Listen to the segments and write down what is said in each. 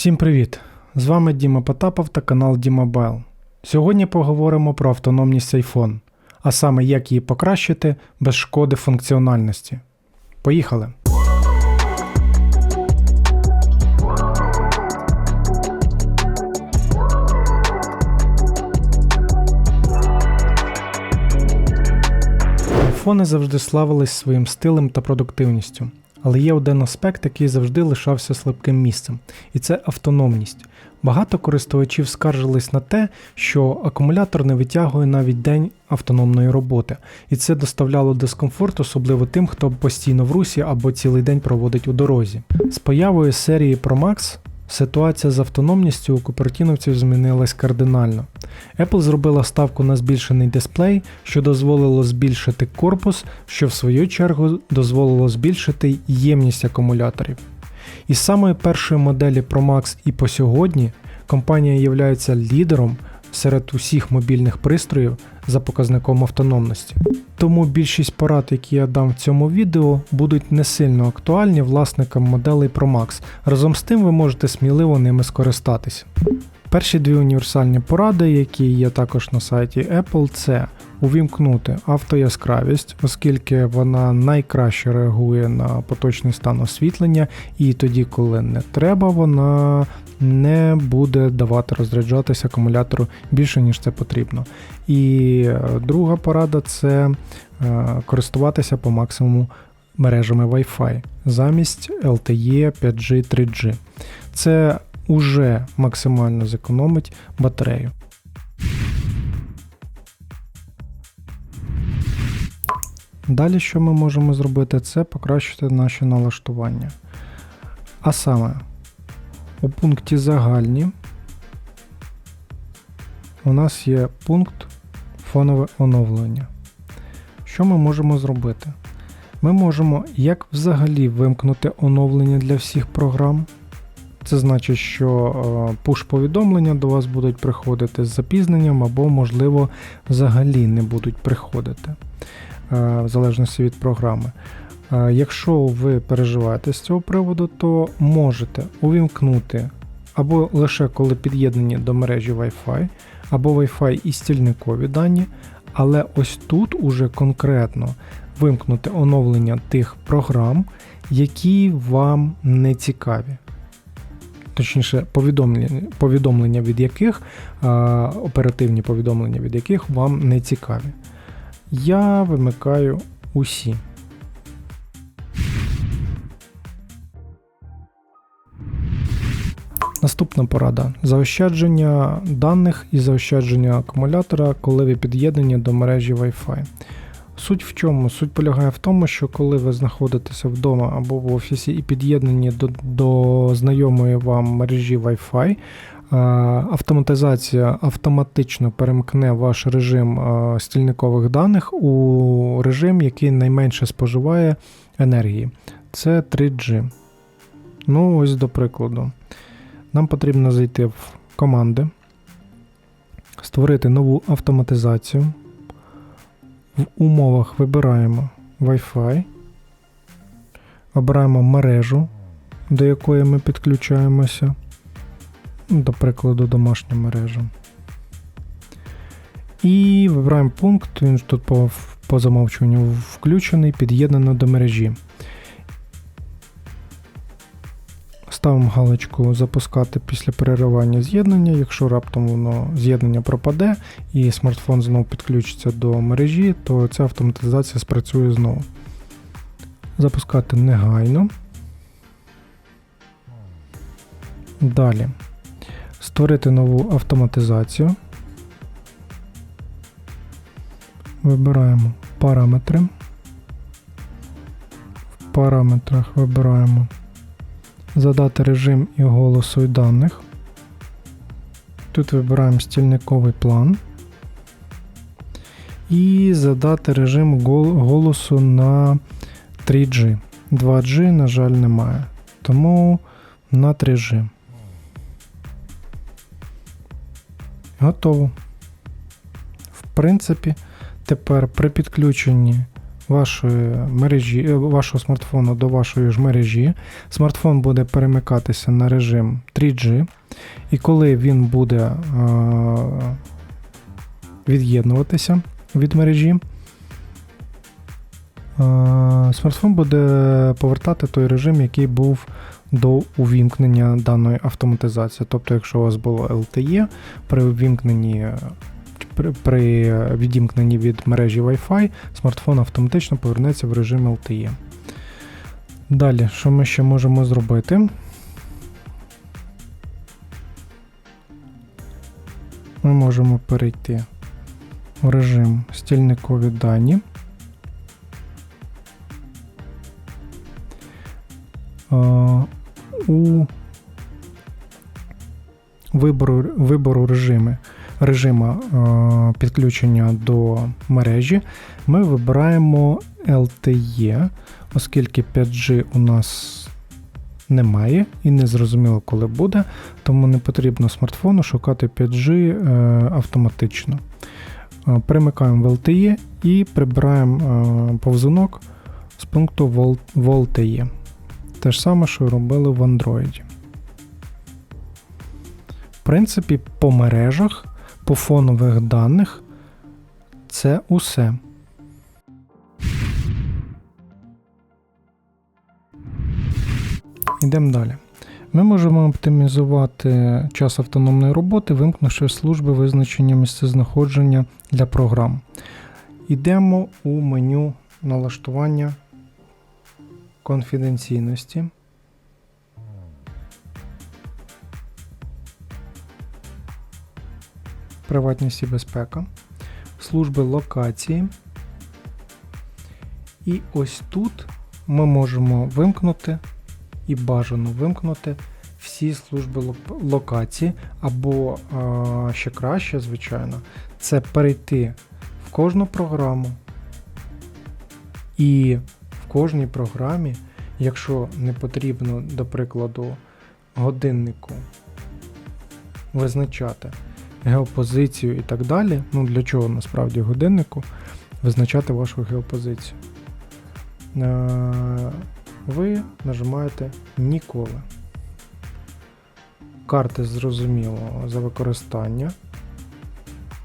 Всім привіт! З вами Діма Потапов та канал Дімобайл. Сьогодні поговоримо про автономність iPhone, а саме як її покращити без шкоди функціональності. Поїхали! Айфони завжди славились своїм стилем та продуктивністю. Але є один аспект, який завжди лишався слабким місцем, і це автономність. Багато користувачів скаржились на те, що акумулятор не витягує навіть день автономної роботи, і це доставляло дискомфорт, особливо тим, хто постійно в русі або цілий день проводить у дорозі. З появою серії Pro Max ситуація з автономністю у купертіновців змінилась кардинально. Apple зробила ставку на збільшений дисплей, що дозволило збільшити корпус, що в свою чергу дозволило збільшити ємність акумуляторів. Із самої першої моделі Pro Max і по сьогодні компанія є лідером серед усіх мобільних пристроїв за показником автономності. Тому більшість порад, які я дам в цьому відео, будуть не сильно актуальні власникам моделей Pro Max. Разом з тим ви можете сміливо ними скористатися. Перші дві універсальні поради, які є також на сайті Apple, це увімкнути автояскравість, оскільки вона найкраще реагує на поточний стан освітлення, і тоді, коли не треба, вона не буде давати розряджатися акумулятору більше, ніж це потрібно. І е, друга порада це е, користуватися по максимуму мережами Wi-Fi замість LTE 5G 3G. Це уже максимально зекономить батарею. Далі, що ми можемо зробити, це покращити наші налаштування. А саме, у пункті загальні у нас є пункт фонове оновлення. Що ми можемо зробити? Ми можемо як взагалі вимкнути оновлення для всіх програм. Це значить, що пуш-повідомлення до вас будуть приходити з запізненням, або, можливо, взагалі не будуть приходити, в залежності від програми. Якщо ви переживаєте з цього приводу, то можете увімкнути або лише коли під'єднані до мережі Wi-Fi, або Wi-Fi і стільникові дані, але ось тут уже конкретно вимкнути оновлення тих програм, які вам не цікаві точніше, повідомлення повідомлення від яких, оперативні повідомлення від яких вам не цікаві. Я вимикаю усі. Наступна порада: заощадження даних і заощадження акумулятора, коли ви під'єднані до мережі Wi-Fi. Суть в чому? Суть полягає в тому, що коли ви знаходитеся вдома або в офісі і під'єднані до, до знайомої вам мережі Wi-Fi, автоматизація автоматично перемкне ваш режим стільникових даних у режим, який найменше споживає енергії. Це 3G. Ну, ось до прикладу. Нам потрібно зайти в команди, створити нову автоматизацію. В умовах вибираємо Wi-Fi, обираємо мережу, до якої ми підключаємося, до прикладу, домашню мережу. І вибираємо пункт, він тут по, по замовчуванню включений, під'єднано до мережі. Ставимо галочку запускати після переривання з'єднання. Якщо раптом воно з'єднання пропаде і смартфон знову підключиться до мережі, то ця автоматизація спрацює знову. Запускати негайно. Далі. Створити нову автоматизацію. Вибираємо параметри. В параметрах вибираємо задати режим і голосу і даних. Тут вибираємо стільниковий план. І задати режим голосу на 3G. 2G, на жаль, немає. Тому на 3G. Готово. В принципі, тепер при підключенні вашої мережі, е, вашого смартфону до вашої ж мережі. Смартфон буде перемикатися на режим 3G, і коли він буде е, від'єднуватися від мережі, е, смартфон буде повертати той режим, який був до увімкнення даної автоматизації. Тобто, якщо у вас було LTE, при увімкненні при, відімкненні від мережі Wi-Fi смартфон автоматично повернеться в режим LTE. Далі, що ми ще можемо зробити? Ми можемо перейти в режим стільникові дані. Е, У вибору, вибору режими режима е, підключення до мережі, ми вибираємо LTE, оскільки 5G у нас немає і не зрозуміло, коли буде, тому не потрібно смартфону шукати 5G е, автоматично. Е, Примикаємо в LTE і прибираємо повзунок з пункту в LTE. Те ж саме, що робили в Android. В принципі, по мережах по фонових даних це усе. Йдемо далі. Ми можемо оптимізувати час автономної роботи, вимкнувши служби визначення місцезнаходження для програм. Йдемо у меню налаштування конфіденційності. приватність і безпека, служби локації. І ось тут ми можемо вимкнути і бажано вимкнути всі служби локації, або ще краще, звичайно, це перейти в кожну програму. І кожній програмі, якщо не потрібно, до прикладу, годиннику визначати геопозицію і так далі. Ну для чого насправді годиннику визначати вашу геопозицію? Е, ви нажимаєте ніколи. Карти зрозуміло за використання.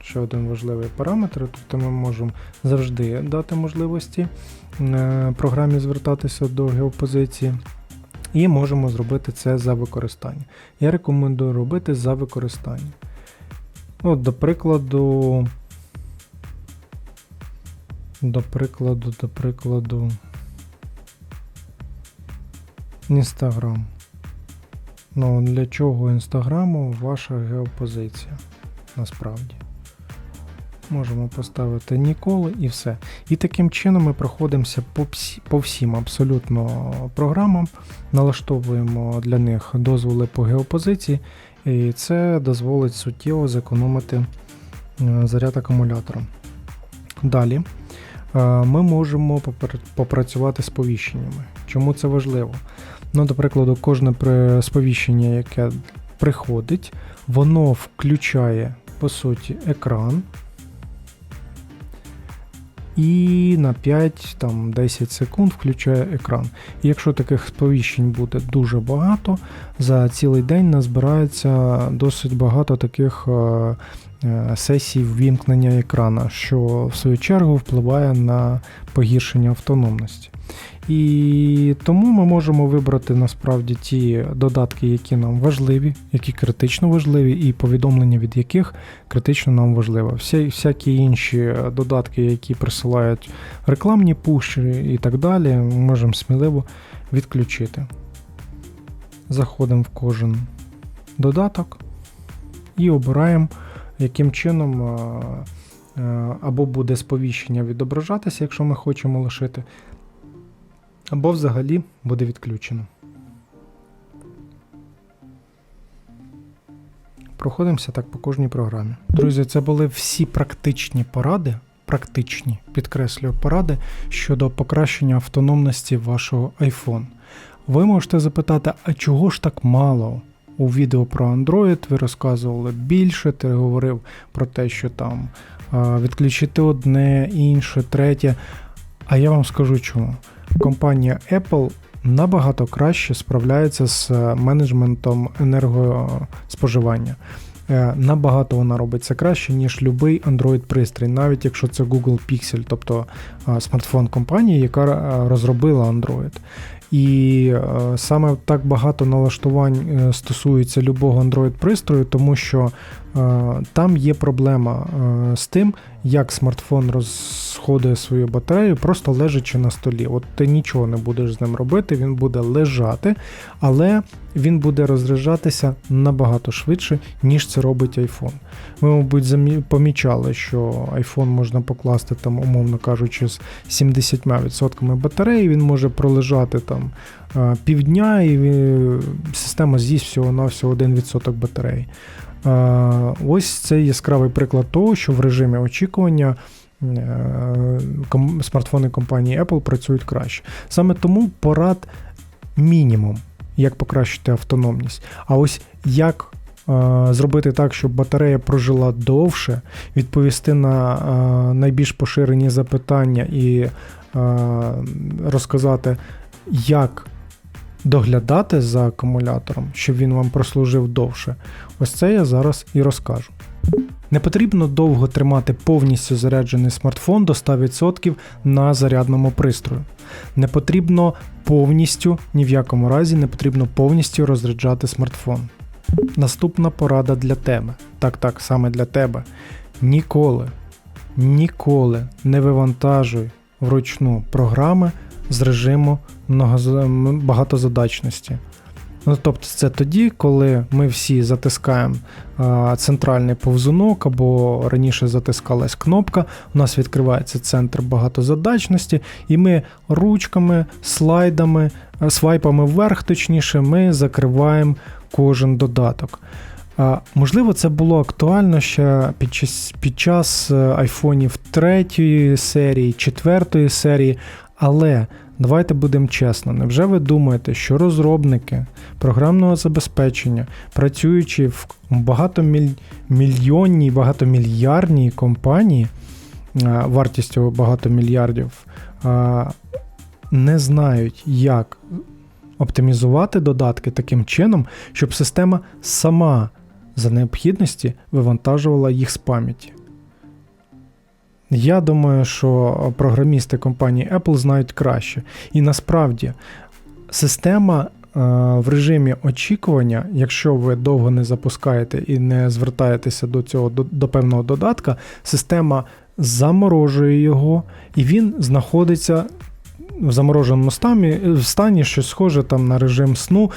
Ще один важливий параметр. Тобто ми можемо завжди дати можливості програмі звертатися до геопозиції. І можемо зробити це за використання. Я рекомендую робити за використання. Ну, До прикладу. До прикладу, до прикладу. Інстаграм. Ну, для чого Інстаграму ваша геопозиція? Насправді. Можемо поставити ніколи і все. І таким чином ми проходимося по, всі, по всім абсолютно програмам, налаштовуємо для них дозволи по геопозиції і це дозволить суттєво зекономити е, заряд акумулятора. Далі е, ми можемо попрацювати з повіщеннями. Чому це важливо? Ну, До прикладу, кожне сповіщення, яке приходить, воно включає по суті екран і на 5-10 секунд включає екран. І якщо таких сповіщень буде дуже багато, за цілий день назбирається досить багато таких е, сесій ввімкнення екрана, що в свою чергу впливає на погіршення автономності. І тому ми можемо вибрати насправді ті додатки, які нам важливі, які критично важливі, і повідомлення від яких критично нам важливо. Всі, Всякі інші додатки, які присилають рекламні пуші і так далі, ми можемо сміливо відключити. Заходимо в кожен додаток і обираємо, яким чином або буде сповіщення відображатися, якщо ми хочемо лишити або взагалі буде відключено. Проходимося так по кожній програмі. Друзі, це були всі практичні поради, практичні, підкреслюю, поради щодо покращення автономності вашого iPhone. Ви можете запитати, а чого ж так мало? У відео про Android ви розказували більше, ти говорив про те, що там відключити одне, інше, третє. А я вам скажу чому. Компанія Apple набагато краще справляється з е, менеджментом енергоспоживання. Е, Набагато вона робить це краще, ніж будь-який Android-пристрій, навіть якщо це Google Pixel, тобто е, смартфон компанії, яка е, розробила Android. І е, саме так багато налаштувань е, стосується любого Android-пристрою, тому що там є проблема е, з тим, як смартфон розходує свою батарею, просто лежачи на столі. От ти нічого не будеш з ним робити, він буде лежати, але він буде розряджатися набагато швидше, ніж це робить iPhone. Ви, мабуть, помічали, що iPhone можна покласти там, умовно кажучи, з 70% батареї, він може пролежати там е, півдня, і е, система з'їсть всього-навсього 1% батареї. Ось це яскравий приклад того, що в режимі очікування е, смартфони компанії Apple працюють краще. Саме тому порад мінімум, як покращити автономність. А ось як е, зробити так, щоб батарея прожила довше, відповісти на е, найбільш поширені запитання і розказати, як доглядати за акумулятором, щоб він вам прослужив довше. Ось це я зараз і розкажу. Не потрібно довго тримати повністю заряджений смартфон до 100% на зарядному пристрою. Не потрібно повністю, ні в якому разі не потрібно повністю розряджати смартфон. Наступна порада для тебе. Так, так, саме для тебе. Ніколи, ніколи не вивантажуй вручну програми з режиму багатозадачності. Ну, тобто це тоді, коли ми всі затискаємо а, центральний повзунок, або раніше затискалась кнопка, у нас відкривається центр багатозадачності, і ми ручками, слайдами, а, свайпами вверх, точніше, ми закриваємо кожен додаток. А, Можливо, це було актуально ще під час, під час е, айфонів 3 серії, 4 серії, але давайте будемо чесно, невже ви думаєте, що розробники програмного забезпечення, працюючи в багатомільйонній, багатомільярдній компанії, е, вартістю багато мільярдів, е, не знають, як оптимізувати додатки таким чином, щоб система сама за необхідності вивантажувала їх з пам'яті. Я думаю, що програмісти компанії Apple знають краще. І насправді система е, в режимі очікування, якщо ви довго не запускаєте і не звертаєтеся до цього до, до певного додатка, система заморожує його, і він знаходиться в замороженому стані, в стані, що схоже там на режим сну.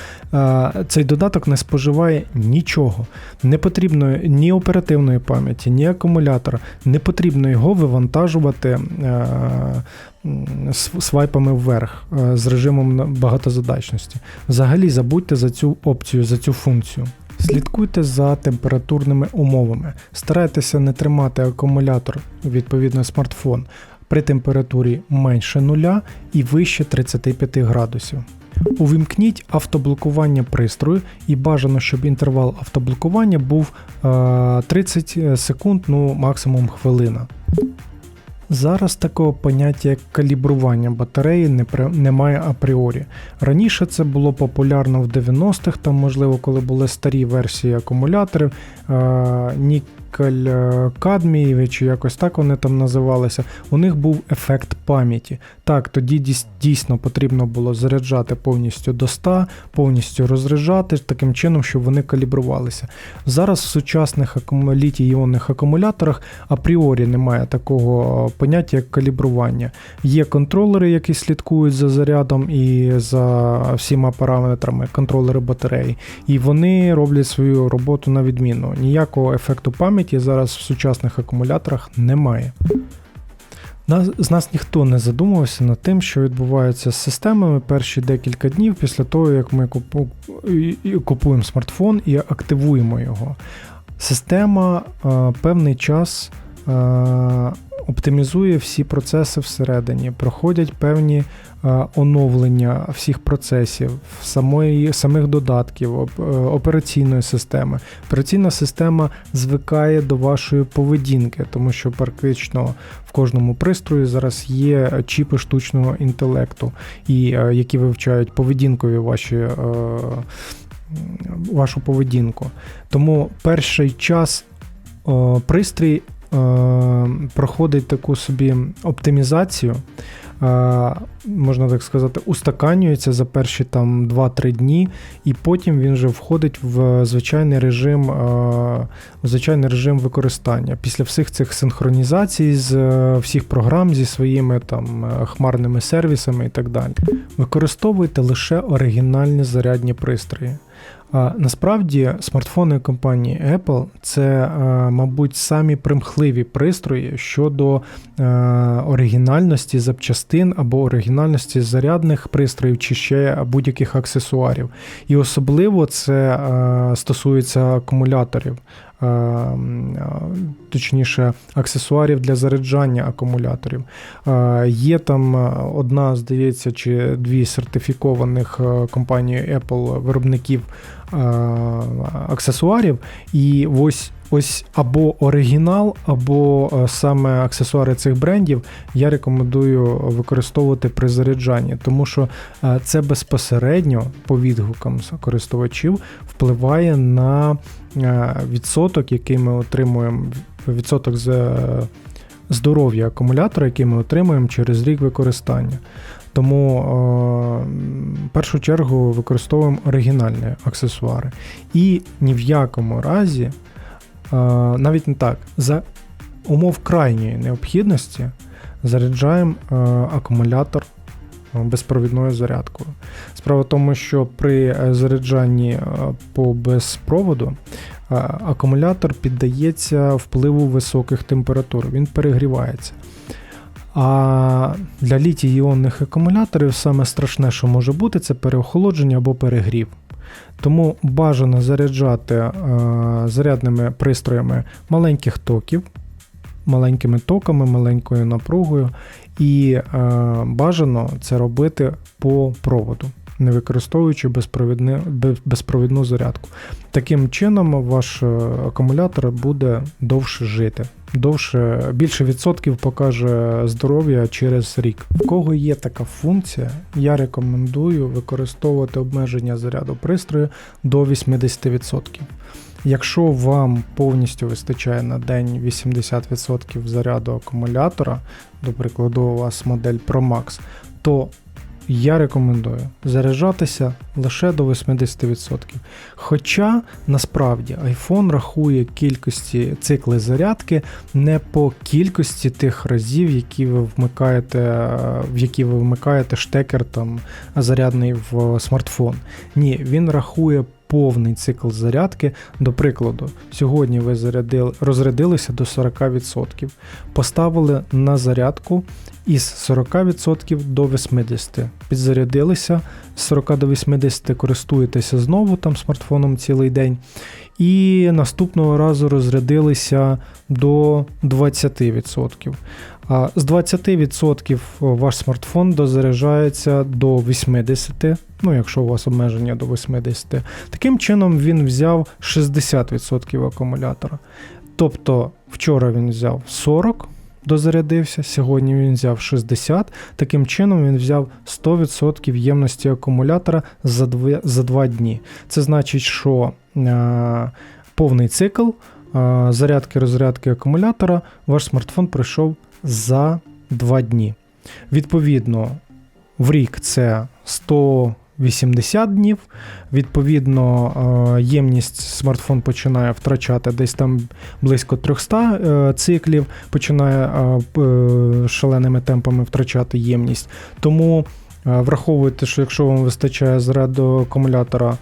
Цей додаток не споживає нічого. Не потрібно ні оперативної пам'яті, ні акумулятора. Не потрібно його вивантажувати свайпами вверх з режимом багатозадачності. Взагалі забудьте за цю опцію, за цю функцію. Слідкуйте за температурними умовами. Старайтеся не тримати акумулятор, відповідно смартфон, при температурі менше нуля і вище 35 градусів. Увімкніть автоблокування пристрою і бажано, щоб інтервал автоблокування був е, 30 секунд, ну максимум хвилина. Зараз такого поняття як калібрування батареї немає апріорі. Раніше це було популярно в 90-х, там, можливо, коли були старі версії акумуляторів, е, нікель е, кадмієві, чи якось так вони там називалися. У них був ефект пам'яті. Так, тоді дійсно потрібно було заряджати повністю до 100, повністю розряджати таким чином, щоб вони калібрувалися. Зараз в сучасних літій іонних акумуляторах апріорі немає такого поняття, як калібрування. Є контролери, які слідкують за зарядом і за всіма параметрами, контролери батареї, і вони роблять свою роботу на відміну. Ніякого ефекту пам'яті зараз в сучасних акумуляторах немає. З нас ніхто не задумувався над тим, що відбувається з системами перші декілька днів після того, як ми купуємо смартфон і активуємо його. Система е, певний час е, оптимізує всі процеси всередині, проходять певні е, оновлення всіх процесів, самої, самих додатків, е, операційної системи. Операційна система звикає до вашої поведінки, тому що практично в кожному пристрої зараз є чіпи штучного інтелекту, і е, які вивчають поведінкові ваші. Вашу поведінку. Тому перший час о, пристрій проходить таку собі оптимізацію, е, можна так сказати, устаканюється за перші там 2-3 дні, і потім він вже входить в звичайний режим, е, в звичайний режим використання. Після всіх цих синхронізацій з е, всіх програм зі своїми там е, хмарними сервісами і так далі. Використовуйте лише оригінальні зарядні пристрої. Насправді смартфони компанії Apple це, е, мабуть, самі примхливі пристрої щодо е, оригінальності запчастин або оригінальності зарядних пристроїв чи ще будь-яких аксесуарів. І особливо це е, стосується акумуляторів. Е, м, е, Точніше, аксесуарів для заряджання акумуляторів. Е, Є там е, одна, здається, чи дві сертифікованих компанії Apple виробників аксесуарів, і ось. Ось або оригінал, або е, саме аксесуари цих брендів я рекомендую використовувати при заряджанні, тому що е, це безпосередньо по відгукам користувачів впливає на е, відсоток, який ми отримуємо, відсоток з здоров'я акумулятора, який ми отримуємо через рік використання. Тому в першу чергу використовуємо оригінальні аксесуари. І ні в якому разі, навіть не так, за умов крайньої необхідності заряджаємо акумулятор безпровідною зарядкою. Справа в тому, що при е, заряджанні по безпроводу акумулятор піддається впливу високих температур, він перегрівається. А для літій-іонних акумуляторів саме страшне, що може бути, це переохолодження або перегрів. Тому бажано заряджати е, зарядними пристроями маленьких токів, маленькими токами, маленькою напругою, і е, бажано це робити по проводу, не використовуючи безпровідну зарядку. Таким чином, ваш е, акумулятор буде довше жити. Довше, більше відсотків покаже здоров'я через рік. У кого є така функція, я рекомендую використовувати обмеження заряду пристрою до 80%. Якщо вам повністю вистачає на день 80% заряду акумулятора, до прикладу, у вас модель Pro Max, то я рекомендую заряджатися лише до 80%. Хоча насправді iPhone рахує кількості цикли зарядки не по кількості тих разів, які ви вмикаєте, в які ви вмикаєте штекер там зарядний в смартфон. Ні, він рахує повний цикл зарядки. До прикладу, сьогодні ви зарядили, розрядилися до 40%, поставили на зарядку із 40% до 80%. Підзарядилися з 40 до 80 користуєтеся знову там смартфоном цілий день. І наступного разу розрядилися до 20%. А з 20% ваш смартфон дозаряджається до 80%, ну якщо у вас обмеження до 80%. Таким чином він взяв 60% акумулятора. Тобто вчора він взяв 40, дозарядився, сьогодні він взяв 60. Таким чином він взяв 100% ємності акумулятора за 2, за 2 дні. Це значить, що е, повний цикл е, зарядки розрядки акумулятора ваш смартфон пройшов за 2 дні. Відповідно, в рік це 180 днів. Відповідно, е, ємність смартфон починає втрачати десь там близько 300 е, циклів, починає е, шаленими темпами втрачати ємність. Тому враховуйте, що якщо вам вистачає заряду акумулятора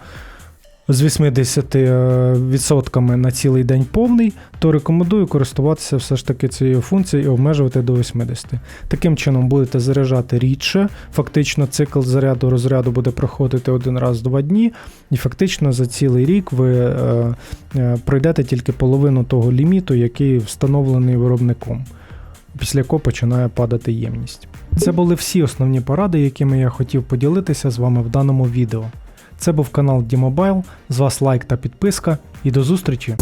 з 80% на цілий день повний, то рекомендую користуватися все ж таки цією функцією і обмежувати до 80. Таким чином будете заряджати рідше. Фактично, цикл заряду розряду буде проходити один раз в два дні, і фактично за цілий рік ви е, е, пройдете тільки половину того ліміту, який встановлений виробником. після якого починає падати ємність. Це були всі основні поради, якими я хотів поділитися з вами в даному відео. Це був канал D-Mobile, з вас лайк та підписка, і до зустрічі!